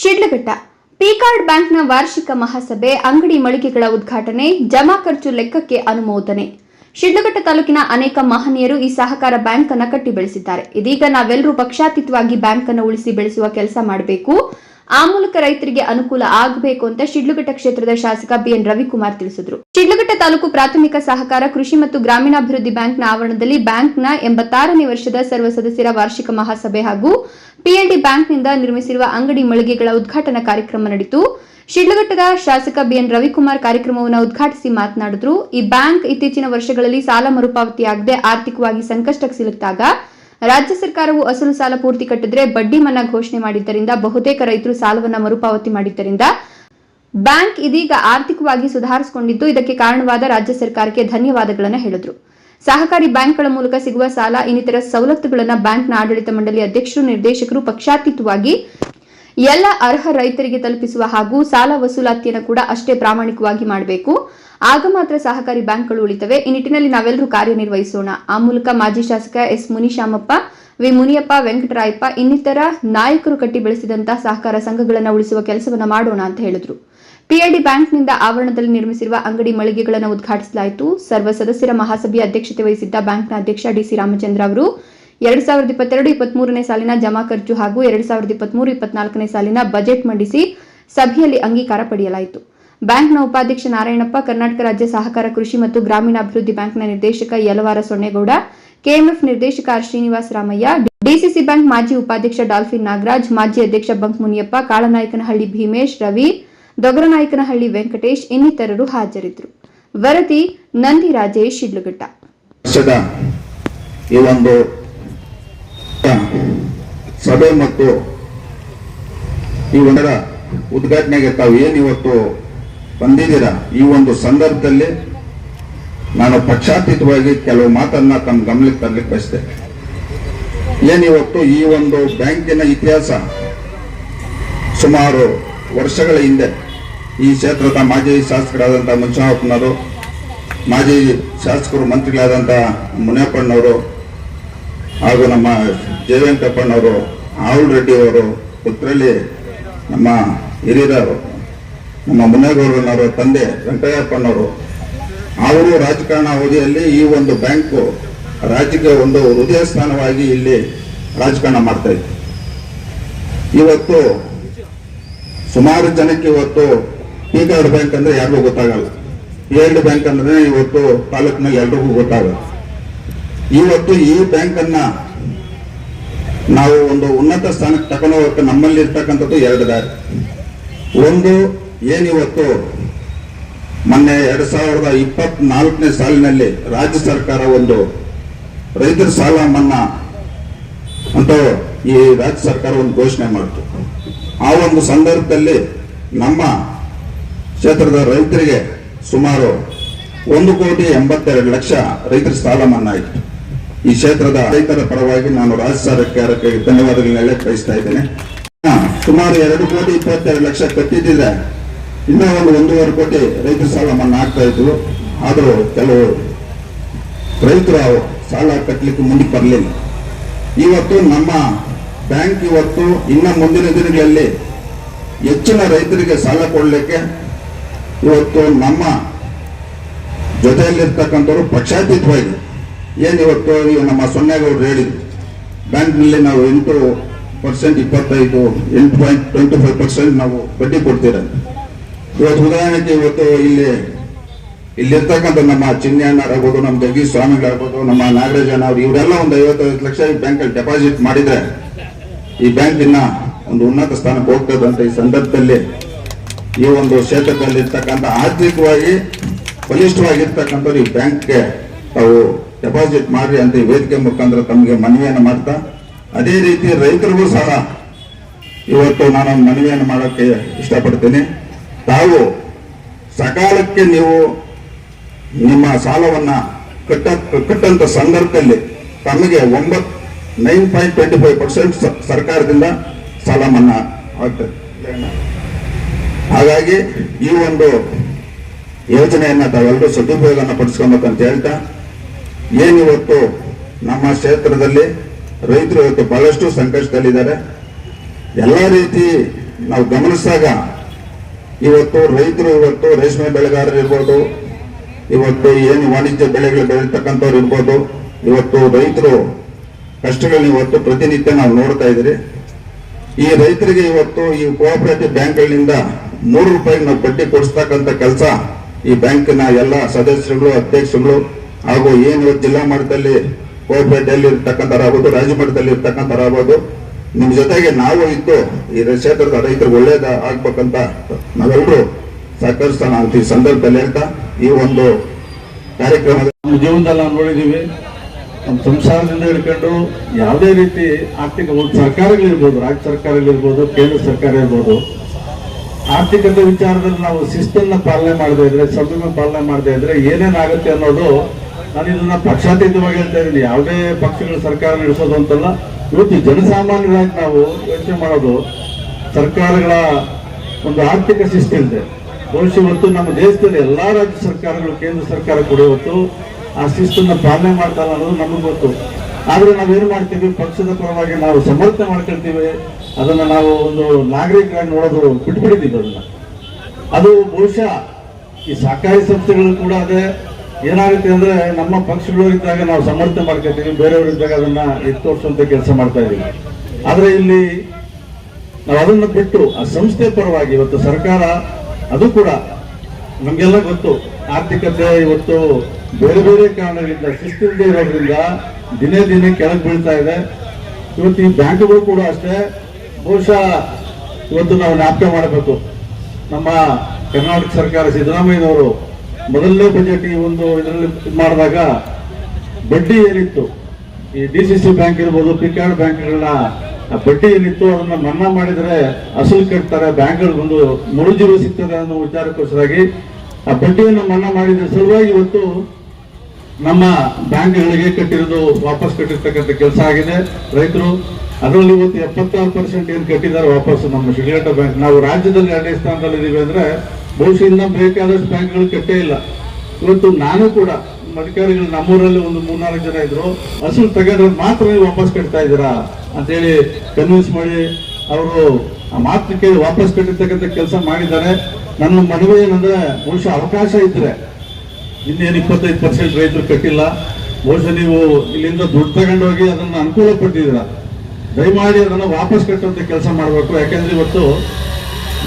Sidlaghatta. PCARD ಬ್ಯಾಂಕ್ನ ವಾರ್ಷಿಕ ಮಹಾಸಭೆ ಅಂಗಡಿ ಮಳಿಗೆಗಳ ಉದ್ಘಾಟನೆ ಜಮಾ ಖರ್ಚು ಲೆಕ್ಕಕ್ಕೆ ಅನುಮೋದನೆ. ಶಿಡ್ಲಘಟ್ಟ ತಾಲೂಕಿನ ಅನೇಕ ಮಹನೀಯರು ಈ ಸಹಕಾರ ಬ್ಯಾಂಕ್ ಅನ್ನು ಕಟ್ಟಿ ಬೆಳೆಸಿದ್ದಾರೆ. ಇದೀಗ ನಾವೆಲ್ಲರೂ ಪಕ್ಷಾತೀತವಾಗಿ ಬ್ಯಾಂಕ್ ಅನ್ನು ಉಳಿಸಿ ಬೆಳೆಸುವ ಕೆಲಸ ಮಾಡಬೇಕು. ಆ ಮೂಲಕ ರೈತರಿಗೆ ಅನುಕೂಲ ಆಗಬೇಕು ಅಂತ ಶಿಡ್ಲಘಟ್ಟ ಕ್ಷೇತ್ರದ ಶಾಸಕ ಬಿಎನ್ ರವಿಕುಮಾರ್ ತಿಳಿಸಿದರು. ಶಿಡ್ಲಘಟ್ಟ ತಾಲೂಕು ಪ್ರಾಥಮಿಕ ಸಹಕಾರ, ಕೃಷಿ ಮತ್ತು ಗ್ರಾಮೀಣಾಭಿವೃದ್ಧಿ ಬ್ಯಾಂಕ್ನ ಆವರಣದಲ್ಲಿ ಬ್ಯಾಂಕ್ನ ಎಂಬತ್ತಾರನೇ ವರ್ಷದ ಸರ್ವ ಸದಸ್ಯರ ವಾರ್ಷಿಕ ಮಹಾಸಭೆ ಹಾಗೂ ಪಿಎಲ್ಡಿ ಬ್ಯಾಂಕ್ನಿಂದ ನಿರ್ಮಿಸಿರುವ ಅಂಗಡಿ ಮಳಿಗೆಗಳ ಉದ್ಘಾಟನಾ ಕಾರ್ಯಕ್ರಮ ನಡೆಯಿತು ಶಿಡ್ಲಘಟ್ಟದ ಶಾಸಕ ಬಿಎನ್ ರವಿಕುಮಾರ್ ಕಾರ್ಯಕ್ರಮವನ್ನು ಉದ್ಘಾಟಿಸಿ ಮಾತನಾಡಿದ್ರು. ಈ ಬ್ಯಾಂಕ್ ಇತ್ತೀಚಿನ ವರ್ಷಗಳಲ್ಲಿ ಸಾಲ ಮರುಪಾವತಿಯಾಗದೆ ಆರ್ಥಿಕವಾಗಿ ಸಂಕಷ್ಟಕ್ಕೆ ಸಿಲುಕಿದಾಗ ರಾಜ್ಯ ಸರ್ಕಾರವು ಅಸಲು ಸಾಲ ಪೂರ್ತಿ ಕಟ್ಟಿದ್ರೆ ಬಡ್ಡಿ ಮನ್ನಾ ಘೋಷಣೆ ಮಾಡಿದ್ದರಿಂದ ಬಹುತೇಕ ರೈತರು ಸಾಲವನ್ನ ಮರುಪಾವತಿ ಮಾಡಿದ್ದರಿಂದ ಬ್ಯಾಂಕ್ ಇದೀಗ ಆರ್ಥಿಕವಾಗಿ ಸುಧಾರಿಸಿಕೊಂಡಿದ್ದು. ಇದಕ್ಕೆ ಕಾರಣವಾದ ರಾಜ್ಯ ಸರ್ಕಾರಕ್ಕೆ ಧನ್ಯವಾದಗಳನ್ನು ಹೇಳಿದ್ರು. ಸಹಕಾರಿ ಬ್ಯಾಂಕ್ಗಳ ಮೂಲಕ ಸಿಗುವ ಸಾಲ, ಇನ್ನಿತರ ಸವಲತ್ತುಗಳನ್ನು ಬ್ಯಾಂಕ್ನ ಆಡಳಿತ ಮಂಡಳಿ ಅಧ್ಯಕ್ಷರು, ನಿರ್ದೇಶಕರು ಪಕ್ಷಾತೀತವಾಗಿ ಎಲ್ಲ ಅರ್ಹ ರೈತರಿಗೆ ತಲುಪಿಸುವ ಹಾಗೂ ಸಾಲ ವಸೂಲಾತಿಯನ್ನು ಕೂಡ ಅಷ್ಟೇ ಪ್ರಾಮಾಣಿಕವಾಗಿ ಮಾಡಬೇಕು. ಆಗ ಮಾತ್ರ ಸಹಕಾರಿ ಬ್ಯಾಂಕ್ಗಳು ಉಳಿತವೆ. ಈ ನಿಟ್ಟಿನಲ್ಲಿ ನಾವೆಲ್ಲರೂ ಕಾರ್ಯನಿರ್ವಹಿಸೋಣ. ಆ ಮೂಲಕ ಮಾಜಿ ಶಾಸಕ ಎಸ್ ಮುನಿಶಾಮಪ್ಪ, ವಿ ಮುನಿಯಪ್ಪ, ವೆಂಕಟರಾಯಪ್ಪ ಇನ್ನಿತರ ನಾಯಕರು ಕಟ್ಟಿ ಬೆಳೆಸಿದಂತಹ ಸಹಕಾರ ಸಂಘಗಳನ್ನು ಉಳಿಸುವ ಕೆಲಸವನ್ನ ಮಾಡೋಣ ಅಂತ ಹೇಳಿದ್ರು. ಪಿಎಲ್ಡಿ ಬ್ಯಾಂಕ್ನಿಂದ ಆವರಣದಲ್ಲಿ ನಿರ್ಮಿಸಿರುವ ಅಂಗಡಿ ಮಳಿಗೆಗಳನ್ನು ಉದ್ಘಾಟಿಸಲಾಯಿತು. ಸರ್ವ ಸದಸ್ಯರ ಮಹಾಸಭೆಯ ಅಧ್ಯಕ್ಷತೆ ವಹಿಸಿದ್ದ ಬ್ಯಾಂಕ್ನ ಅಧ್ಯಕ್ಷ ಡಿಸಿ ರಾಮಚಂದ್ರ ಅವರು. ಎರಡ್ ಸಾವಿರದ ಇಪ್ಪತ್ತೆರಡು ಇಪ್ಪತ್ಮೂರನೇ ಸಾಲಿನ ಜಮಾ ಖರ್ಚು ಹಾಗೂ ಎರಡ್ ಸಾವಿರದ ಇಪ್ಪತ್ಮೂರು ಇಪ್ಪತ್ನಾಲ್ಕನೇ ಸಾಲಿನ ಬಜೆಟ್ ಮಂಡಿಸಿ ಸಭೆಯಲ್ಲಿ ಅಂಗೀಕಾರ ಪಡೆಯಲಾಯಿತು. ಬ್ಯಾಂಕ್ನ ಉಪಾಧ್ಯಕ್ಷ ನಾರಾಯಣಪ್ಪ, ಕರ್ನಾಟಕ ರಾಜ್ಯ ಸಹಕಾರ ಕೃಷಿ ಮತ್ತು ಗ್ರಾಮೀಣಾಭಿವೃದ್ಧಿ ಬ್ಯಾಂಕ್ನ ನಿರ್ದೇಶಕ ಯಲವಾರ ಸೊನ್ನೇಗೌಡ, ಕೆಎಂಎಫ್ ನಿರ್ದೇಶಕ R Srinivasa Ramaiah, DCC bank ಮಾಜಿ ಉಪಾಧ್ಯಕ್ಷ ಡಾಲ್ಫಿನ್ ನಾಗರಾಜ್, ಮಾಜಿ ಅಧ್ಯಕ್ಷ ಬಂಕ್ ಮುನಿಯಪ್ಪ, ಕಾಳನಾಯಕನಹಳ್ಳಿ ಭೀಮೇಶ್, ರವಿ, ದೊಗರನಾಯಕನಹಳ್ಳಿ ವೆಂಕಟೇಶ್ ಇನ್ನಿತರರು ಹಾಜರಿದ್ದರು. ವರದಿ ನಂದಿ ರಾಜೇಶ್ ಶಿಡ್ಲಘಟ್ಟ. ಈ ಒಂದು ಸಭೆ ಮತ್ತು ಈ ಒಂದರ ಉದ್ಘಾಟನೆಗೆ ತಾವು ಏನು ಇವತ್ತು ಬಂದಿದ್ದೀರಾ? ಈ ಒಂದು ಸಂದರ್ಭದಲ್ಲಿ ನಾನು ಪಕ್ಷಾತೀತವಾಗಿ ಕೆಲವು ಮಾತನ್ನ ತಮ್ಮ ಗಮನಕ್ಕೆ ತರಲಿಕ್ಕೆ ಬಯಸ್ತೇನೆ. ಏನಿವತ್ತು ಈ ಒಂದು ಬ್ಯಾಂಕಿನ ಇತಿಹಾಸ ಸುಮಾರು ವರ್ಷಗಳ ಹಿಂದೆ ಈ ಕ್ಷೇತ್ರದ ಮಾಜಿ ಶಾಸಕರಾದಂಥ ಮುಂಚಾವಪ್ಪನವರು ಮಾಜಿ ಶಾಸಕರು ಮಂತ್ರಿಗಳಾದಂಥ ಮುನಿಯಪ್ಪಣ್ಣವರು ಹಾಗೂ ನಮ್ಮ ಜಯವೆಂಕಪ್ಪಣ್ಣವರು ಆವುಲ್ ರೆಡ್ಡಿಯವರು ಪುತ್ರಲ್ಲಿ ನಮ್ಮ ಹಿರಿಯರು, ನಮ್ಮ ಮುನೇಗೌಡನವರ ತಂದೆ ವೆಂಕಯ್ಯಪ್ಪನವರು ಅವರು ರಾಜಕಾರಣ ಅವಧಿಯಲ್ಲಿ ಈ ಒಂದು ಬ್ಯಾಂಕು ರಾಜ್ಯಕ್ಕೆ ಒಂದು ಹೃದಯ ಸ್ಥಾನವಾಗಿ ಇಲ್ಲಿ ರಾಜಕಾರಣ ಮಾಡ್ತಾ ಇತ್ತು. ಇವತ್ತು ಸುಮಾರು ಜನಕ್ಕೆ ಇವತ್ತು ಪಿ ಕಾರ್ಡ್ ಬ್ಯಾಂಕ್ ಅಂದ್ರೆ ಯಾರಿಗೂ ಗೊತ್ತಾಗಲ್ಲ. ಎರಡು ಬ್ಯಾಂಕ್ ಅಂದ್ರೆ ಇವತ್ತು ತಾಲೂಕಿನಲ್ಲಿ ಎಲ್ರಿಗೂ ಗೊತ್ತಾಗಲ್ಲ. ಇವತ್ತು ಈ ಬ್ಯಾಂಕ್ ಅನ್ನ ನಾವು ಒಂದು ಉನ್ನತ ಸ್ಥಾನಕ್ಕೆ ತಗೊಂಡು ಹೋಗಕ್ಕೆ ನಮ್ಮಲ್ಲಿ ಇರ್ತಕ್ಕಂಥದ್ದು ಎರಡು ದಾರಿ. ಒಂದು, ಏನಿವತ್ತು ಮೊನ್ನೆ ಎರಡು ಸಾವಿರದ ಇಪ್ಪತ್ನಾಲ್ಕನೇ ಸಾಲಿನಲ್ಲಿ ರಾಜ್ಯ ಸರ್ಕಾರ ಒಂದು ರೈತರ ಸಾಲ ಮನ್ನಾ ಅಂತ ಈ ರಾಜ್ಯ ಸರ್ಕಾರ ಒಂದು ಘೋಷಣೆ ಮಾಡಿತು. ಆ ಒಂದು ಸಂದರ್ಭದಲ್ಲಿ ನಮ್ಮ ಕ್ಷೇತ್ರದ ರೈತರಿಗೆ ಸುಮಾರು ಒಂದು ಕೋಟಿ ಎಂಬತ್ತೆರಡು ಲಕ್ಷ ರೈತರ ಸಾಲ ಮನ್ನಾ ಆಯಿತು. ಈ ಕ್ಷೇತ್ರದ ರೈತರ ಪರವಾಗಿ ನಾನು ರಾಜ್ಯ ಸರ್ಕಾರಕ್ಕೆ ಧನ್ಯವಾದಗಳನ್ನ ಹೇಳಕ್ ಬಯಸ್ತಾ ಇದ್ದೇನೆ. ಸುಮಾರು ಎರಡು ಕೋಟಿ ಇಪ್ಪತ್ತೆರಡು ಲಕ್ಷ ಕಟ್ಟಿದ್ದಿದ್ರೆ ಇನ್ನೂ ಒಂದು ಒಂದೂವರೆ ಕೋಟಿ ರೈತರ ಸಾಲ ಮನ್ನಾ ಆಗ್ತಾ ಇದ್ರು ಆದರೂ ಕೆಲವು ರೈತರು ಸಾಲ ಕಟ್ಟಲಿಕ್ಕೆ ಮುಂದೆ ಬರಲಿಲ್ಲ. ಇವತ್ತು ನಮ್ಮ ಬ್ಯಾಂಕ್ ಇವತ್ತು ಇನ್ನ ಮುಂದಿನ ದಿನಗಳಲ್ಲಿ ಹೆಚ್ಚಿನ ರೈತರಿಗೆ ಸಾಲ ಕೊಡಲಿಕ್ಕೆ ಇವತ್ತು ನಮ್ಮ ಜೊತೆಯಲ್ಲಿರ್ತಕ್ಕಂಥವ್ರು ಪಕ್ಷಾತೀತವಾಗಿ ಏನು ಇವತ್ತು ನಮ್ಮ ಸೊನ್ನೆಗೌಡರು ಹೇಳಿದ್ರು? ಬ್ಯಾಂಕ್ನಲ್ಲಿ ನಾವು ಎಂಟು ಪರ್ಸೆಂಟ್ ಇಪ್ಪತ್ತೈದು, ಎಂಟು ಪಾಯಿಂಟ್ ಟ್ವೆಂಟಿ ಫೈವ್ ಪರ್ಸೆಂಟ್ ನಾವು ಬಡ್ಡಿ ಕೊಡ್ತೀರಂತೆ ಇವತ್ತು ಉದಾಹರಣೆಗೆ ಇವತ್ತು ಇಲ್ಲಿ, ಇಲ್ಲಿರ್ತಕ್ಕಂಥ ನಮ್ಮ ಚಿನ್ನಣ್ಣರಾಗ್ಬೋದು ನಮ್ಮ ಜಗದೀಶ್ ಸ್ವಾಮಿಗಳಾಗ್ಬೋದು ನಮ್ಮ ನಾಗರಾಜನ ಅವ್ರು, ಇವರೆಲ್ಲ ಒಂದು ಐವತ್ತೈದು ಲಕ್ಷ ಈ ಬ್ಯಾಂಕಲ್ಲಿ ಡೆಪಾಸಿಟ್ ಮಾಡಿದರೆ ಈ ಬ್ಯಾಂಕಿನ ಒಂದು ಉನ್ನತ ಸ್ಥಾನಕ್ಕೆ ಹೋಗ್ತದೆ ಅಂತ ಈ ಸಂದರ್ಭದಲ್ಲಿ ಈ ಒಂದು ಕ್ಷೇತ್ರದಲ್ಲಿರ್ತಕ್ಕಂಥ ಆರ್ಥಿಕವಾಗಿ ಬಲಿಷ್ಠವಾಗಿರ್ತಕ್ಕಂಥವ್ರು ಈ ಬ್ಯಾಂಕ್ಗೆ ತಾವು ಡೆಪಾಸಿಟ್ ಮಾಡ್ರಿ ಅಂತ ವೇದಿಕೆ ಮುಖಾಂತರ ತಮಗೆ ಮನವಿಯನ್ನು ಮಾಡ್ತಾ, ಅದೇ ರೀತಿ ರೈತರಿಗೂ ಸಹ ಇವತ್ತು ನಾನು ಮನವಿಯನ್ನು ಮಾಡೋಕ್ಕೆ ಇಷ್ಟಪಡ್ತೀನಿ. ತಾವು ಸಕಾಲಕ್ಕೆ ನೀವು ನಿಮ್ಮ ಸಾಲವನ್ನು ಕಟ್ಟ, ಕಟ್ಟಂತ ಸಂದರ್ಭದಲ್ಲಿ ತಮಗೆ ಒಂಬತ್, nine point twenty five percent ಸರ್ಕಾರದಿಂದ ಸಾಲ ಮನ್ನಾ ಆಗ್ತದೆ. ಹಾಗಾಗಿ ಈ ಒಂದು ಯೋಜನೆಯನ್ನು ತಾವೆಲ್ಲರೂ ಸದುಪಯೋಗವನ್ನು ಪಡಿಸ್ಕೊಬೇಕಂತ ಹೇಳ್ತಾ ಏನಿವತ್ತು ನಮ್ಮ ಕ್ಷೇತ್ರದಲ್ಲಿ ರೈತರು ಇವತ್ತು ಬಹಳಷ್ಟು ಸಂಕಷ್ಟದಲ್ಲಿದ್ದಾರೆ. ಎಲ್ಲ ರೀತಿ ನಾವು ಗಮನಿಸಿದಾಗ ಇವತ್ತು ರೈತರು ಇವತ್ತು ರೇಷ್ಮೆ ಬೆಳೆಗಾರರು ಇರ್ಬೋದು, ಇವತ್ತು ಏನು ವಾಣಿಜ್ಯ ಬೆಳೆಗಳು ಬೆಳೀತಕ್ಕಂಥವ್ರು ಇರ್ಬೋದು, ಇವತ್ತು ರೈತರು ಕಷ್ಟಗಳನ್ನ ಇವತ್ತು ಪ್ರತಿನಿತ್ಯ ನಾವು ನೋಡ್ತಾ ಇದ್ದೀರಿ. ಈ ರೈತರಿಗೆ ಇವತ್ತು ಈ ಕೋಆಪರೇಟಿವ್ ಬ್ಯಾಂಕ್ಗಳಿಂದ ನೂರು ರೂಪಾಯಿ ನಾವು ಬಡ್ಡಿ ಕೊಡಿಸ್ತಕ್ಕಂಥ ಕೆಲಸ ಈ ಬ್ಯಾಂಕಿನ ಎಲ್ಲ ಸದಸ್ಯರುಗಳು, ಅಧ್ಯಕ್ಷರುಗಳು ಹಾಗೂ ಏನು ಜಿಲ್ಲಾ ಮಟ್ಟದಲ್ಲಿ ಕೋಆಪರೇಟಿವ್ ಇರ್ತಕ್ಕಂಥರಾಗ್ಬೋದು ರಾಜ್ಯ ಮಟ್ಟದಲ್ಲಿ ಇರ್ತಕ್ಕಂಥರಾಗ್ಬೋದು ನಿಮ್ಮ ಜೊತೆಗೆ ನಾವು ಇದ್ದು ಈ ಕ್ಷೇತ್ರದ ರೈತರಿಗೆ ಒಳ್ಳೇದ ಆಗ್ಬೇಕಂತ ನಾವೆಲ್ಲರೂ ಸಹಕರಿಸ್ತಾ ನಾವು ಈ ಸಂದರ್ಭದಲ್ಲಿ ಹೇಳ್ತಾ, ಈ ಒಂದು ಕಾರ್ಯಕ್ರಮದ ನಮ್ಮ ಜೀವನದಲ್ಲಿ ನಾವು ನೋಡಿದ್ದೀವಿ. ನಮ್ಮ ಸಂಸಾರದಿಂದ ಹಿಡ್ಕೊಂಡು ಯಾವುದೇ ರೀತಿ ಆರ್ಥಿಕ ಒಂದು ಸರ್ಕಾರಗಳಿರ್ಬೋದು ರಾಜ್ಯ ಸರ್ಕಾರಗಳಿರ್ಬೋದು ಕೇಂದ್ರ ಸರ್ಕಾರ ಇರ್ಬೋದು, ಆರ್ಥಿಕತೆ ವಿಚಾರದಲ್ಲಿ ನಾವು ಶಿಸ್ತನ್ನು ಪಾಲನೆ ಮಾಡದೇ ಇದ್ರೆ ಸಂಯಮ ಪಾಲನೆ ಮಾಡದೇ ಇದ್ರೆ ಏನೇನಾಗುತ್ತೆ ಅನ್ನೋದು ನಾನು ಇದನ್ನ ಪಕ್ಷಾತೀತವಾಗಿ ಹೇಳ್ತಾ ಇದ್ದೀನಿ. ಯಾವುದೇ ಪಕ್ಷಗಳ ಸರ್ಕಾರ ನಡೆಸೋದು ಅಂತಲ್ಲ, ಇವತ್ತು ಜನಸಾಮಾನ್ಯರಾಗಿ ನಾವು ಯೋಚನೆ ಮಾಡೋದು ಸರ್ಕಾರಗಳ ಒಂದು ಆರ್ಥಿಕ ಶಿಸ್ತಿಲ್ಲದೆ ಬಹುಶಃ ಇವತ್ತು ನಮ್ಮ ದೇಶದಲ್ಲಿ ಎಲ್ಲ ರಾಜ್ಯ ಸರ್ಕಾರಗಳು, ಕೇಂದ್ರ ಸರ್ಕಾರ ಕೂಡ ಇವತ್ತು ಆ ಶಿಸ್ತನ್ನು ಪಾಲನೆ ಮಾಡ್ತಾರ ಅನ್ನೋದು ನಮಗೆ ಗೊತ್ತು. ಆದರೆ ನಾವೇನು ಮಾಡ್ತೀವಿ? ಪಕ್ಷದ ಪರವಾಗಿ ನಾವು ಸಮರ್ಥನೆ ಮಾಡ್ಕೊಳ್ತೀವಿ. ಅದನ್ನು ನಾವು ಒಂದು ನಾಗರಿಕರಾಗಿ ನೋಡೋದು ಬಿಟ್ಬಿಟ್ಟಿದ್ದೀವಿ ಅದನ್ನು. ಅದು ಬಹುಶಃ ಈ ಸಹಕಾರಿ ಸಂಸ್ಥೆಗಳು ಕೂಡ ಅದೇ ಏನಾಗುತ್ತೆ ಅಂದ್ರೆ ನಮ್ಮ ಪಕ್ಷಗಳು ಇದ್ದಾಗ ನಾವು ಸಮರ್ಥನೆ ಮಾಡ್ಕೊತೀವಿ, ಬೇರೆಯವರು ಇದ್ದಾಗ ಅದನ್ನ ಎತ್ತೋರ್ಸುವಂತ ತೋರಿಸುವಂತ ಕೆಲಸ ಮಾಡ್ತಾ ಇದೀವಿ ಆದ್ರೆ ಇಲ್ಲಿ ನಾವು ಅದನ್ನ ಬಿಟ್ಟು ಆ ಸಂಸ್ಥೆ ಪರವಾಗಿ ಇವತ್ತು ಸರ್ಕಾರ, ಅದು ಕೂಡ ನಮ್ಗೆಲ್ಲ ಗೊತ್ತು, ಆರ್ಥಿಕತೆ ಇವತ್ತು ಬೇರೆ ಬೇರೆ ಕಾರಣಗಳಿಂದ ಶಿಸ್ತಿಲ್ಲದೆ ಇರೋದ್ರಿಂದ ದಿನೇ ದಿನೇ ಕೆಳಗೆ ಬೀಳ್ತಾ ಇದೆ. ಇವತ್ತು ಈ ಬ್ಯಾಂಕ್ಗಳು ಕೂಡ ಅಷ್ಟೇ, ಬಹುಶಃ ಇವತ್ತು ನಾವು ಜ್ಞಾಪಕ ಮಾಡಬೇಕು. ನಮ್ಮ ಕರ್ನಾಟಕ ಸರ್ಕಾರ ಸಿದ್ದರಾಮಯ್ಯನವರು ಮೊದಲನೇ ಬಜೆಟ್ ಈ ಒಂದು ಇದರಲ್ಲಿ ಮಾಡಿದಾಗ ಬಡ್ಡಿ ಏನಿತ್ತು? ಈ ಡಿ ಸಿ ಸಿ ಬ್ಯಾಂಕ್ ಇರ್ಬೋದು ಪಿಕಾರ್ಡ್ ಬ್ಯಾಂಕ್ಗಳನ್ನ ಬಡ್ಡಿ ಏನಿತ್ತು ಅದನ್ನ ಮನ್ನಾ ಮಾಡಿದ್ರೆ ಅಸಲು ಕಟ್ತಾರೆ ಬ್ಯಾಂಕ್ಗಳಿಗೊಂದು ಮುಳುಜೀವ ಸಿಗ್ತದೆ ಅನ್ನೋ ವಿಚಾರಕ್ಕೋಸ್ಕರಾಗಿ ಆ ಬಡ್ಡಿಯನ್ನು ಮನ್ನಾ ಮಾಡಿದ ಸಲುವಾಗಿ ಇವತ್ತು ನಮ್ಮ ಬ್ಯಾಂಕ್ಗಳಿಗೆ ಕಟ್ಟಿರೋದು ವಾಪಸ್ ಕಟ್ಟಿರ್ತಕ್ಕಂಥ ಕೆಲಸ ಆಗಿದೆ. ರೈತರು, ಅದರಲ್ಲಿ ಇವತ್ತು ಎಪ್ಪತ್ತಾರು ಪರ್ಸೆಂಟ್ ಏನು ಕಟ್ಟಿದ್ದಾರೆ ವಾಪಸ್ ನಮ್ಮ ಶ್ರೀಲೇಟ ಬ್ಯಾಂಕ್. ನಾವು ರಾಜ್ಯದಲ್ಲಿ ಎರಡನೇ ಸ್ಥಾನದಲ್ಲಿ ಇದ್ದೀವಿ ಅಂದ್ರೆ ಬಹುಶಃ ಇನ್ನ ಬೇಕಾದಷ್ಟು ಬ್ಯಾಂಕ್ಗಳು ಕಟ್ಟೇ ಇಲ್ಲ. ಇವತ್ತು ನಾನು ಕೂಡ ಅಧಿಕಾರಿಗಳು ನಮ್ಮೂರಲ್ಲಿ ಒಂದು ಮೂರ್ನಾಲ್ಕು ಜನ ಇದ್ರು. ಹಸಿರು ತೆಗೆದ್ರೆ ಮಾತ್ರ ನೀವು ವಾಪಸ್ ಕಟ್ತಾ ಇದ್ದೀರಾ? ಅಂತೇಳಿ ಕನ್ವಿನ್ಸ್ ಮಾಡಿ ಅವರು ಆ ಮಾತಕ್ಕೆ ವಾಪಸ್ ಕಟ್ಟಿರ್ತಕ್ಕಂಥ ಕೆಲಸ ಮಾಡಿದ್ದಾರೆ. ನನ್ನ ಮನವಿ ಏನಂದ್ರೆ ಬಹುಶಃ ಅವಕಾಶ ಇದ್ರೆ ಇನ್ನೇನು ಇಪ್ಪತ್ತೈದು ಪರ್ಸೆಂಟ್ ರೈತರು ಕಟ್ಟಿಲ್ಲ. ಬಹುಶಃ ನೀವು ಇಲ್ಲಿಂದ ದುಡ್ಡು ತಗೊಂಡೋಗಿ ಅದನ್ನ ಅನುಕೂಲ ಪಟ್ಟಿದ್ದೀರಾ ದಯಮಾಡಿ ಅದನ್ನು ವಾಪಸ್ ಕಟ್ಟುವಂಥ ಕೆಲಸ ಮಾಡಬೇಕು. ಯಾಕೆಂದ್ರೆ ಇವತ್ತು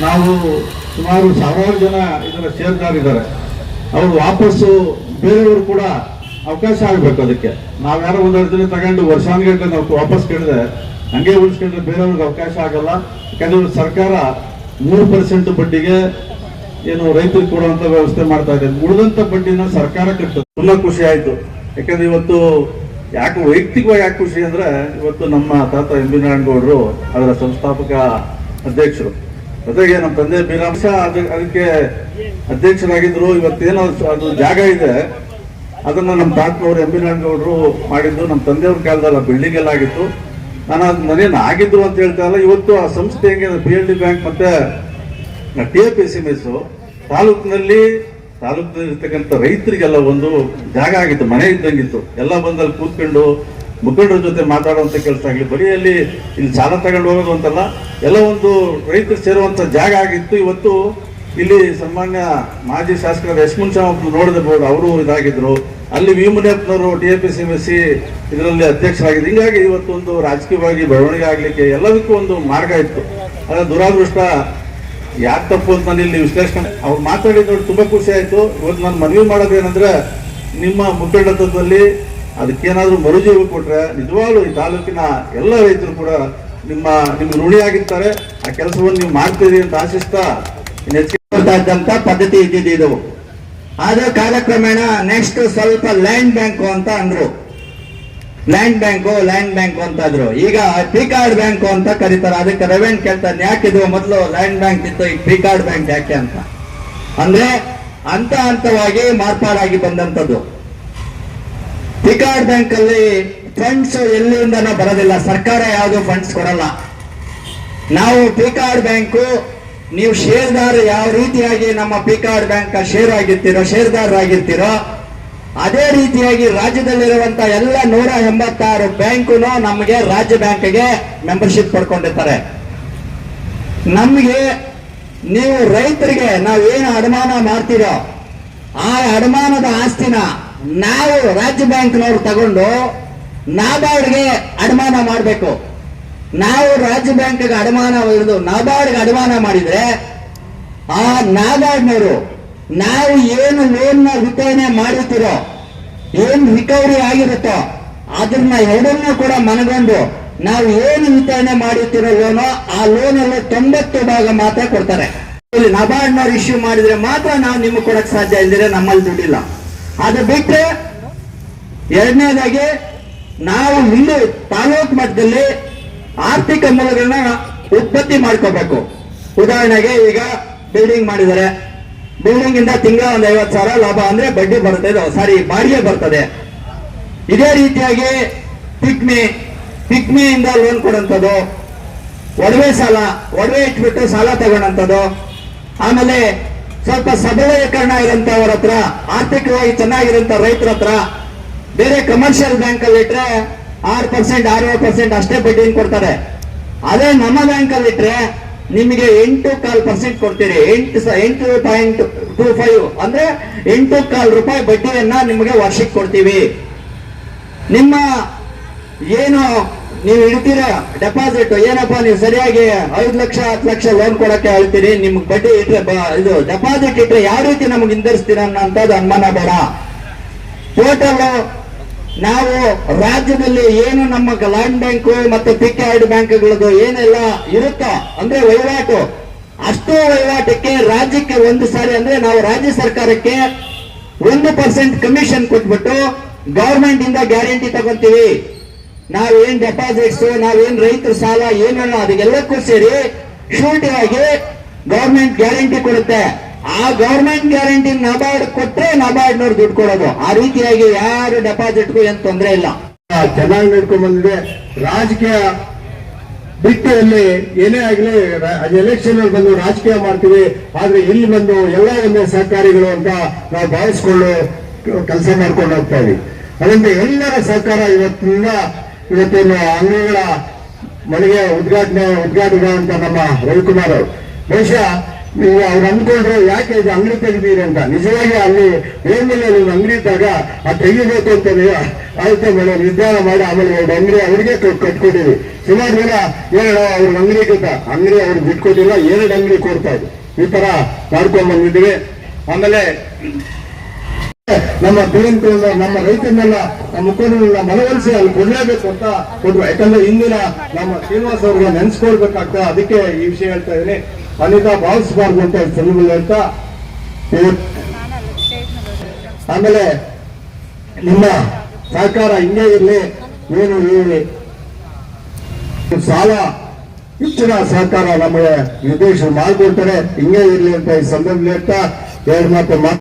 ನಾವು ಸುಮಾರು ಸಾವಿರಾರು ಜನ ಇದರ ಸೇರ್ಕಾರಿದ್ದಾರೆ ಅವರು ವಾಪಸ್ಸು ಬೇರೆಯವರು ಕೂಡ ಅವಕಾಶ ಆಗಬೇಕು ಅದಕ್ಕೆ. ನಾವ್ಯಾರೋ ಒಂದೆರಡು ದಿನ ತಗೊಂಡು ವರ್ಷಾನುಗಟ್ಟಲೆ ನಾವು ವಾಪಸ್ ಕೇಳಿದ್ರೆ ಹಂಗೆ ಉಳಿಸ್ಕೊಂಡ್ರೆ ಬೇರೆಯವ್ರಿಗೆ ಅವಕಾಶ ಆಗಲ್ಲ. ಯಾಕಂದ್ರೆ ಸರ್ಕಾರ ಮೂರು ಪರ್ಸೆಂಟ್ ಬಡ್ಡಿಗೆ ಏನು ರೈತರಿಗೆ ಕೊಡುವಂತ ವ್ಯವಸ್ಥೆ ಮಾಡ್ತಾ ಇದೆ. ಉಳಿದಂತ ಬಡ್ಡಿನ ಸರ್ಕಾರ ಕಟ್ಟುತ್ತೆ ತುಂಬಾ ಖುಷಿ ಆಯ್ತು. ಯಾಕಂದ್ರೆ ಇವತ್ತು ಯಾಕೆ ವೈಯಕ್ತಿಕವಾಗಿ ಯಾಕೆ ಖುಷಿ ಅಂದ್ರೆ ಇವತ್ತು ನಮ್ಮ ತಾತ ಎಂ ಬಿ ನಾರಾಯಣಗೌಡರು ಅದರ ಸಂಸ್ಥಾಪಕ ಅಧ್ಯಕ್ಷರು. ಜೊತೆಗೆ ನಮ್ಮ ತಂದೆ ಬೀರಾಂಶ ಅದಕ್ಕೆ ಅಧ್ಯಕ್ಷರಾಗಿದ್ರು. ಇವತ್ತೇನೋ ಅದು ಜಾಗ ಇದೆ. ಅದನ್ನ ನಮ್ಮ ತಾತನವರು, ಎಂ ಬಿ ನಾರಾಯಣಗೌಡರು ಮಾಡಿದ್ದು. ನಮ್ಮ ತಂದೆಯವ್ರ ಕಾಲದಲ್ಲಿ ಬಿಲ್ಡಿಂಗ್ ಎಲ್ಲ ಆಗಿತ್ತು. ನಾನು ಅದು ಮನೇನು ಆಗಿದ್ರು ಅಂತ ಹೇಳ್ತಾ ಇಲ್ಲ. ಇವತ್ತು ಆ ಸಂಸ್ಥೆ ಹೆಂಗೆ ಪಿ ಎಲ್ ಡಿ ಬ್ಯಾಂಕ್ ಮತ್ತೆ T A P C M S ತಾಲೂಕಿನಲ್ಲಿ ತಾಲೂಕಿನಲ್ಲಿ ಇರ್ತಕ್ಕಂಥ ರೈತರಿಗೆಲ್ಲ ಒಂದು ಜಾಗ ಆಗಿತ್ತು. ಮನೆ ಇದ್ದಂಗಿತ್ತು. ಎಲ್ಲ ಬಂದಲ್ಲಿ ಕೂತ್ಕೊಂಡು ಮುಖಂಡರ ಜೊತೆ ಮಾತಾಡುವಂಥ ಕೆಲಸ ಆಗಲಿ, ಬರೀ ಅಲ್ಲಿ ಇಲ್ಲಿ ಸಾಲ ತಗೊಂಡು ಹೋಗೋದು ಅಂತಲ್ಲ, ಎಲ್ಲ ಒಂದು ರೈತರು ಸೇರುವಂಥ ಜಾಗ ಆಗಿತ್ತು. ಇವತ್ತು ಇಲ್ಲಿ ಸಾಮಾನ್ಯ ಮಾಜಿ ಶಾಸಕರ ಯಶಮುನ್ ಶಾಮಪ್ಪ ನೋಡಿದ್ರು ಅವರು ಇದಾಗಿದ್ರು. ಅಲ್ಲಿ V ಮುನಿಯಪ್ಪನವರು T P C M S C ಇದರಲ್ಲಿ ಅಧ್ಯಕ್ಷರಾಗಿದ್ದು ಹಿಂಗಾಗಿ ಇವತ್ತೊಂದು ರಾಜಕೀಯವಾಗಿ ಬೆಳವಣಿಗೆ ಆಗಲಿಕ್ಕೆ ಎಲ್ಲದಕ್ಕೂ ಒಂದು ಮಾರ್ಗ ಇತ್ತು. ಅದರ ದುರಾದೃಷ್ಟ ಯಾಕೆ ತಪ್ಪು ಅಂತ ನಾನು ಇಲ್ಲಿ ವಿಶ್ಲೇಷಣೆ ಅವ್ರು ಮಾತಾಡಿದ್ ನೋಡಿ ತುಂಬಾ ಖುಷಿ ಆಯಿತು. ಇವತ್ತು ನಾನು ಮನವಿ ಮಾಡೋದು ಏನಂದ್ರೆ ನಿಮ್ಮ ಮುಖಂಡತ್ವದಲ್ಲಿ ಅದಕ್ಕೇನಾದ್ರೂ ಮರುಜೀವ ಕೊಟ್ಟರೆ ನಿಜವಾಗ್ಲೂ ಈ ತಾಲೂಕಿನ ಎಲ್ಲ ರೈತರು ಕೂಡ ನಿಮ್ಮ ನಿಮ್ಗೆ ಋಣಿಯಾಗಿರ್ತಾರೆ. ಆ ಕೆಲಸವನ್ನು ನೀವು ಮಾಡ್ತೀರಿ ಅಂತ ಆಶಿಸ್ತಾ ಇದ್ದಂತ ಪದ್ಧತಿ ಇದ್ದಿದ್ದು ಇದು. ಕಾಲಕ್ರಮೇಣ ನೆಕ್ಸ್ಟ್ ಸ್ವಲ್ಪ ಲ್ಯಾಂಡ್ ಬ್ಯಾಂಕು ಅಂತ ಅಂದ್ರು. ಲ್ಯಾಂಡ್ ಬ್ಯಾಂಕು ಲ್ಯಾಂಡ್ ಬ್ಯಾಂಕು ಅಂತ ಅಂದ್ರು. ಈಗ ಪಿ ಕಾರ್ಡ್ ಬ್ಯಾಂಕು ಅಂತ ಕರೀತಾರೆ. ಅದಕ್ಕೆ ರೆವೆನ್ ಕೇಳ್ತಾನೆ ಯಾಕೆ ಇದು ಮೊದಲು ಲ್ಯಾಂಡ್ ಬ್ಯಾಂಕ್ ಇತ್ತು, ಈಗ ಪಿ ಕಾರ್ಡ್ ಬ್ಯಾಂಕ್ ಯಾಕೆ ಅಂತ. ಅಂದ್ರೆ ಹಂತ ಹಂತವಾಗಿ ಮಾರ್ಪಾಡಾಗಿ ಬಂದಂತದ್ದು ಪಿ ಕಾರ್ಡ್ ಬ್ಯಾಂಕ್ ಅಲ್ಲಿ ಫಂಡ್ಸ್ ಎಲ್ಲಿಂದ ಬರೋದಿಲ್ಲ. ಸರ್ಕಾರ ಯಾವುದು ಫಂಡ್ಸ್ ಕೊಡಲ್ಲ. ನಾವು ಪಿಕಾರ್ಡ್ ಬ್ಯಾಂಕು, ನೀವು ಶೇರ್ದಾರ ಯಾವ ರೀತಿಯಾಗಿ ನಮ್ಮ ಪಿಕಾರ್ಡ್ ಬ್ಯಾಂಕ್ ಶೇರ್ ಆಗಿರ್ತೀರೋ ಶೇರ್ದಾರರಾಗಿರ್ತೀರೋ ಅದೇ ರೀತಿಯಾಗಿ ರಾಜ್ಯದಲ್ಲಿರುವಂತ ಎಲ್ಲ ನೂರ ಎಂಬತ್ತಾರು ಬ್ಯಾಂಕು ನಮಗೆ ರಾಜ್ಯ ಬ್ಯಾಂಕ್ಗೆ ಮೆಂಬರ್ಶಿಪ್ ಪಡ್ಕೊಂಡಿರ್ತಾರೆ. ನಮಗೆ ನೀವು ರೈತರಿಗೆ ನಾವೇನು ಅಡಮಾನ ಮಾಡ್ತೀರೋ, ಆ ಅಡಮಾನದ ಆಸ್ತಿನ ನಾವು ರಾಜ್ಯ ಬ್ಯಾಂಕ್ನವ್ರು ತಗೊಂಡು ನಾಬಾರ್ಡ್ಗೆ ಅಡಮಾನ ಮಾಡಬೇಕು. ನಾವು ರಾಜ್ಯ ಬ್ಯಾಂಕ್ಗೆ ಅಡಮಾನ ಇದು ನಾಬಾರ್ಡ್ಗೆ ಅಡಮಾನ ಮಾಡಿದ್ರೆ ಆ ನಾಬಾರ್ಡ್ನವರು ನಾವು ಏನು ಲೋನ್ನ ವಿತರಣೆ ಮಾಡಿರ್ತೀರೋ, ಏನು ರಿಕವರಿ ಆಗಿರುತ್ತೋ ಅದನ್ನ ಎರಡನ್ನೂ ಕೂಡ ಮನಗೊಂಡು ನಾವು ಏನು ವಿತರಣೆ ಮಾಡಿರ್ತೀರೋ ಲೋನೋ ಆ ಲೋನಲ್ಲಿ ತೊಂಬತ್ತು ಭಾಗ ಮಾತ್ರ ಕೊಡ್ತಾರೆ. ನಬಾರ್ಡ್ನವ್ರು ಇಶ್ಯೂ ಮಾಡಿದ್ರೆ ಮಾತ್ರ ನಾವು ನಿಮ್ಗೆ ಕೊಡಕ್ ಸಾಧ್ಯ ಇಲ್ದಿದ್ರೆ ನಮ್ಮಲ್ಲಿ ದುಡ್ಡಿಲ್ಲ. ಅದು ಬಿಟ್ಟರೆ ಎರಡನೇದಾಗಿ ನಾವು ಇಲ್ಲಿ ತಾಲೂಕು ಮಟ್ಟದಲ್ಲಿ ಆರ್ಥಿಕ ಮೂಲಗಳನ್ನ ಉತ್ಪತ್ತಿ ಮಾಡ್ಕೋಬೇಕು. ಉದಾಹರಣೆಗೆ ಈಗ ಬಿಲ್ಡಿಂಗ್ ಮಾಡಿದ್ದಾರೆ. ಬಿಲ್ಡಿಂಗ್ ಇಂದ ತಿಂಗಳ ಒಂದು ಐವತ್ತು ಸಾವಿರ ಲಾಭ ಅಂದ್ರೆ ಬಡ್ಡಿ ಬರ್ತದೆ ಸಾರಿ ಬಾಡಿಗೆ ಬರ್ತದೆ. ಇದೇ ರೀತಿಯಾಗಿ ಪಿಕ್ಮಿ ಪಿಕ್ಮಿಯಿಂದ ಲೋನ್ ಕೊಡುವಂಥದ್ದು ಒಡವೆ ಸಾಲ, ಒಡವೆ ಇಟ್ಬಿಟ್ಟು ಸಾಲ ತಗೊಳ್ಳೋಂಥದ್ದು ಆಮೇಲೆ ಸ್ವಲ್ಪ ಸಬಲೀಕರಣ ಇರೋಂಥವ್ರ ಹತ್ರ, ಆರ್ಥಿಕವಾಗಿ ಚೆನ್ನಾಗಿರೋಂಥ ರೈತರ ಹತ್ರ, ಬೇರೆ ಕಮರ್ಷಿಯಲ್ ಬ್ಯಾಂಕ್ ಅಲ್ಲಿ ಇಟ್ರೆ ಆರು ಪರ್ಸೆಂಟ್ ಆರು ಪರ್ಸೆಂಟ್ ಅಷ್ಟೇ ಬಡ್ಡಿನ ಕೊಡ್ತಾರೆ. ಅದೇ ನಮ್ಮ ಬ್ಯಾಂಕ್ ಅಲ್ಲಿ ಇಟ್ರೆ ನಿಮಗೆ ಎಂಟು ಕಾಲ್ ಪರ್ಸೆಂಟ್ ಕೊಡ್ತೀರಿ. ಎಂಟು ಎಂಟು ಪಾಯಿಂಟ್ ಟೂ ಫೈವ್ ಅಂದ್ರೆ ಎಂಟು ಕಾಲ್ ರೂಪಾಯಿ ಬಡ್ಡಿಯನ್ನ ನಿಮಗೆ ವರ್ಷಕ್ಕೆ ಕೊಡ್ತೀವಿ. ನಿಮ್ಮ ಏನು ನೀವು ಇಡ್ತೀರಾ ಡೆಪಾಸಿಟ್ ಏನಪ್ಪಾ ನೀವು ಸರಿಯಾಗಿ ಐದು ಲಕ್ಷ, ಹತ್ತು ಲಕ್ಷ ಲೋನ್ ಕೊಡಕ್ಕೆ ಹೇಳ್ತೀರಿ? ನಿಮ್ಗೆ ಬಡ್ಡಿ ಇಟ್ರೆ ಇದು ಡೆಪಾಸಿಟ್ ಇಟ್ರೆ ಯಾವ ರೀತಿ ನಮ್ಗೆ ಹಿಂದರಿಸ್ತೀರ ಅನ್ನೋಂಥದ್ದು ಅನುಮಾನ ಬೇಡ. ಟೋಟಲ್ ನಾವು ರಾಜ್ಯದಲ್ಲಿ ಏನು ನಮ್ಮ ಲ್ಯಾಂಡ್ ಬ್ಯಾಂಕು ಮತ್ತು ಪಿಕ್ಯಾರ್ಡ್ ಬ್ಯಾಂಕ್ಗಳದ್ದು ಏನೆಲ್ಲ ಇರುತ್ತೋ, ಅಂದ್ರೆ ವಹಿವಾಟು, ಅಷ್ಟು ವಹಿವಾಟಕ್ಕೆ ರಾಜ್ಯಕ್ಕೆ ಒಂದು ಸಾರಿ ಅಂದ್ರೆ ನಾವು ರಾಜ್ಯ ಸರ್ಕಾರಕ್ಕೆ ಒಂದು ಪರ್ಸೆಂಟ್ ಕಮಿಷನ್ ಕೊಟ್ಬಿಟ್ಟು ಗವರ್ಮೆಂಟ್ ಇಂದ ಗ್ಯಾರಂಟಿ ತಗೊಂತೀವಿ. ನಾವೇನ್ ಡೆಪಾಸಿಟ್ಸ್ ನಾವೇನ್ ರೈತರ ಸಾಲ ಏನಲ್ಲ ಅದಕ್ಕೆಲ್ಲಕ್ಕೂ ಸೇರಿ ಶೂರಿಟಿ ಆಗಿ ಗವರ್ಮೆಂಟ್ ಗ್ಯಾರಂಟಿ ಕೊಡುತ್ತೆ. ಆ ಗವರ್ಮೆಂಟ್ ಗ್ಯಾರಂಟಿ ನಬಾರ್ಡ್ ಕೊಟ್ರೆ ನಬಾರ್ಡ್ನವ್ರು ದುಡ್ಡು ಕೊಡೋದು. ಆ ರೀತಿಯಾಗಿ ಯಾರು ಡೆಪಾಸಿಟ್ಗೂ ಏನ್ ತೊಂದರೆ ಇಲ್ಲ. ಚೆನ್ನಾಗಿ ನಡ್ಕೊಂಡ್ ಬಂದಿದೆ. ರಾಜಕೀಯ ಬಿಟ್ಟು ಅಲ್ಲಿ ಏನೇ ಆಗಲಿ ಎಲೆಕ್ಷನ್ ಅಲ್ಲಿ ಬಂದು ರಾಜಕೀಯ ಮಾಡ್ತೀವಿ. ಆದ್ರೆ ಇಲ್ಲಿ ಬಂದು ಎಲ್ಲ ಒಂದೇ ಸಹಕಾರಿಗಳು ಅಂತ ನಾವು ಭಾವಿಸ್ಕೊಂಡು ಕೆಲಸ ಮಾಡ್ಕೊಂಡು ಹೋಗ್ತಾ ಇದೀವಿ. ಅದರಿಂದ ಎಲ್ಲರ ಸಹಕಾರ ಇವತ್ತಿನಿಂದ ಇವತ್ತೇನು ಅಂಗಡಿಗಳ ಮನೆಗೆ ಉದ್ಘಾಟನೆ ಉದ್ಘಾಟನೆ ಅಂತ ನಮ್ಮ ರವಿಕುಮಾರ್ ಅವರು. ಬಹುಶಃ ನೀವು ಅವ್ರು ಅಂದ್ಕೊಂಡ್ರು ಯಾಕೆ ಇದು ಅಂಗಡಿ ತೆಗೆದೀರಿ ಅಂತ? ನಿಜವಾಗಿ ಅಲ್ಲಿ ಏನಿಲ್ಲ, ನೀವು ಅಂಗಡಿ ಇದ್ದಾಗ ಆ ತೆಗಿಬೇಕು ಅಂತ ನೀವು ಆಯ್ತು ಮೇಡಮ್ ನಿರ್ಧಾರ ಮಾಡಿ ಆಮೇಲೆ ಎರಡು ಅಂಗಡಿ ಅವ್ರಿಗೆ ಕಟ್ಕೊಟ್ಟಿದ್ವಿ. ಸುಮಾರು ಜನ ಏನೋ ಅವ್ರ ಅಂಗಡಿ ಕಿಂತ ಅಂಗಡಿ ಅವ್ರಿಗೆ ಬಿಟ್ಕೊಟ್ಟಿಲ್ಲ, ಎರಡು ಅಂಗಡಿ ಕೊಡ್ತಾ ಇದ್ವಿ ಈ ತರ ಮಾಡ್ಕೊಂಡ್ ಬಂದಿದ್ದೀವಿ. ಆಮೇಲೆ ನಮ್ಮ ಬೇಂಕು ನಮ್ಮ ರೈತರನ್ನೆಲ್ಲ, ನಮ್ಮ ಮುಖಂಡರನ್ನ ಮನವೊಲಿಸಿ ಅಲ್ಲಿ ಕೊಡ್ಲೇಬೇಕು ಅಂತ ಕೊಟ್ಟರು. ಯಾಕಂದ್ರೆ ಇಂದಿನ ನಮ್ಮ ಶ್ರೀನಿವಾಸ್ ಅವ್ರಿಗೆ ನೆನ್ಸ್ಕೊಳ್ಬೇಕಾಗ್ತದೆ ಅದಕ್ಕೆ ಈ ವಿಷಯ ಹೇಳ್ತಾ ಇದ್ದೀನಿ. ಅನಿತಾ ಭಾವಿಸಬಾರ್ದು ಅಂತ ಸಂದರ್ಭದಲ್ಲಿ ಅಂತ ಆಮೇಲೆ ನಿಮ್ಮ ಸಹಕಾರ ಹಿಂಗೆ ಇರಲಿ, ಏನು ಸಾಲ, ಹೆಚ್ಚಿನ ಸಹಕಾರ ನಮಗೆ ನಿರ್ದೇಶನ ಮಾಡಿಕೊಡ್ತಾರೆ. ಹಿಂಗೆ ಇರಲಿ ಅಂತ ಈ ಸಂದರ್ಭದಲ್ಲಿ ಅಂತ ಎರಡು ಮಾತು